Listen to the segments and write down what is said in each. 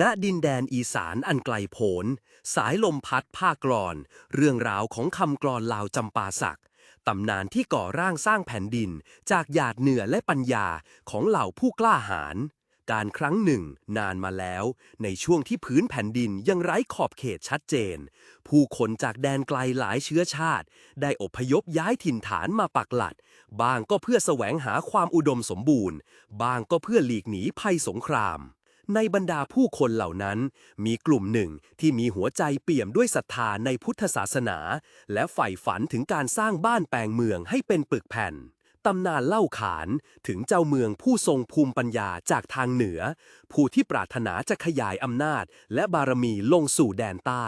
ณดินแดนอีสานอันไกลโพ้น สายลมพัดผ้ากรอน เรื่องราวของคำกรอนลาวจำปาสัก ตำนานที่ก่อร่างสร้างแผ่นดิน จากหยาดเหนือและปัญญาของเหล่าผู้กล้าหาญ การครั้งหนึ่ง นานมาแล้ว ในช่วงที่พื้นแผ่นดินยังไร้ขอบเขตชัดเจน ผู้คนจากแดนไกลหลายเชื้อชาติ ได้อพยพย้ายถิ่นฐานมาปักหลัดบางก็เพื่อแสวงหาความอุดมสมบูรณ์บางก็เพื่อหลีกหนีภัยสงคราม ในบรรดาผู้คนเหล่านั้น มีกลุ่มหนึ่งที่มีหัวใจเปี่ยมด้วยศรัทธาในพุทธศาสนา และใฝ่ฝันถึงการสร้างบ้านแปลงเมืองให้เป็นปึกแผ่นตำนานเล่าขานถึงเจ้าเมืองผู้ทรงภูมิปัญญาจากทางเหนือ ผู้ที่ปรารถนาจะขยายอำนาจ และบารมีลงสู่แดนใต้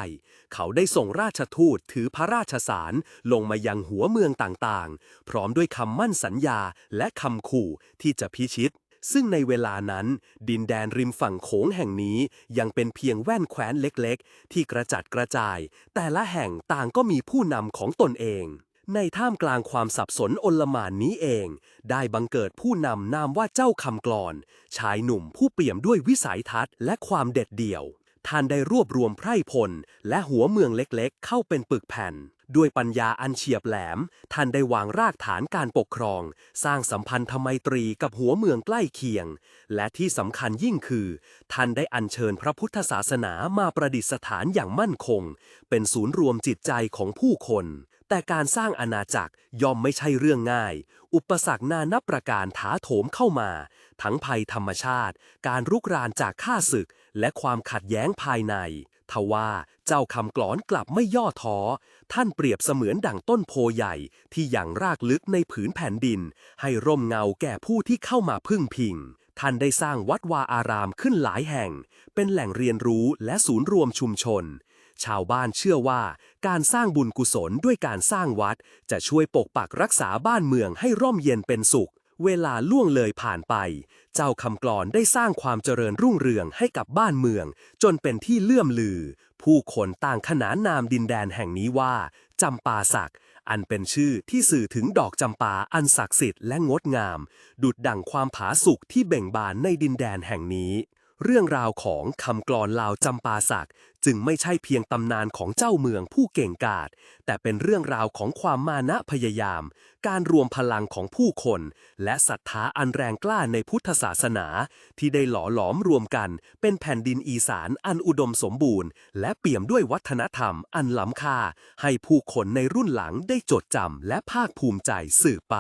เขาได้ส่งราชทูตถือพระราชสารลงมายังหัวเมืองต่างๆ พร้อมด้วยคำมั่นสัญญาและคำขู่ที่จะพิชิต ซึ่งในเวลานั้น ดินแดนริมฝั่งโขงแห่งนี้ยังเป็นเพียงแว่นแคว้นเล็กๆ ที่กระจัดกระจาย แต่ละแห่งต่างก็มีผู้นำของตนเอง ในท่ามกลางความสับสนอนลมานนี้เอง ได้บังเกิดผู้นำนามว่าเจ้าคำกลอน ชายหนุ่มผู้เปี่ยมด้วยวิสัยทัศน์และความเด็ดเดี่ยว ท่านได้รวบรวมไพร่พลและหัวเมืองเล็กๆ เข้าเป็นปึกแผ่น ด้วยปัญญาอันเฉียบแหลม ท่านได้วางรากฐานการปกครอง สร้างสัมพันธไมตรีกับหัวเมืองใกล้เคียง และที่สำคัญยิ่งคือ ท่านได้อัญเชิญพระพุทธศาสนามาประดิษฐานอย่างมั่นคง เป็นศูนย์รวมจิตใจของผู้คน แต่การสร้างอาณาจักรย่อมไม่ใช่เรื่องง่าย อุปสรรคนานับประการถาโถมเข้ามา ทั้งภัยธรรมชาติ การรุกรานจากข้าศึก และความขัดแย้งภายใน ทว่าเจ้าคำกลอนกลับไม่ย่อท้อ ท่านเปรียบเสมือนดั่งต้นโพใหญ่ที่ยังรากลึกในผืนแผ่นดิน ให้ร่มเงาแก่ผู้ที่เข้ามาพึ่งพิง ท่านได้สร้างวัดวาอารามขึ้นหลายแห่ง เป็นแหล่งเรียนรู้และศูนย์รวมชุมชน ชาวบ้านเชื่อว่า การสร้างบุญกุศลด้วยการสร้างวัด จะช่วยปกปักรักษาบ้านเมืองให้ร่มเย็นเป็นสุข เวลาล่วงเลยผ่านไป เจ้าคำกรอนได้สร้างความเจริญรุ่งเรืองให้กับบ้านเมือง จนเป็นที่เลื่อมลือ ผู้คนต่างขนานนามดินแดนแห่งนี้ว่าจำปาสัก อันเป็นชื่อที่สื่อถึงดอกจำปาอันศักดิ์สิทธิ์และงดงาม ดุดดั่งความผาสุกที่เบ่งบานในดินแดนแห่งนี้ เรื่องราวของคำกลอนลาวจำปาสักจึงไม่ใช่เพียงตำนานของเจ้าเมืองผู้เก่งกาจแต่เป็นเรื่องราวของความมานะพยายาม การรวมพลังของผู้คน และศรัทธาอันแรงกล้าในพุทธศาสนา ที่ได้หล่อหลอมรวมกัน เป็นแผ่นดินอีสานอันอุดมสมบูรณ์ และเปี่ยมด้วยวัฒนธรรมอันล้ำค่า ให้ผู้คนในรุ่นหลังได้จดจำและภาคภูมิใจสืบไป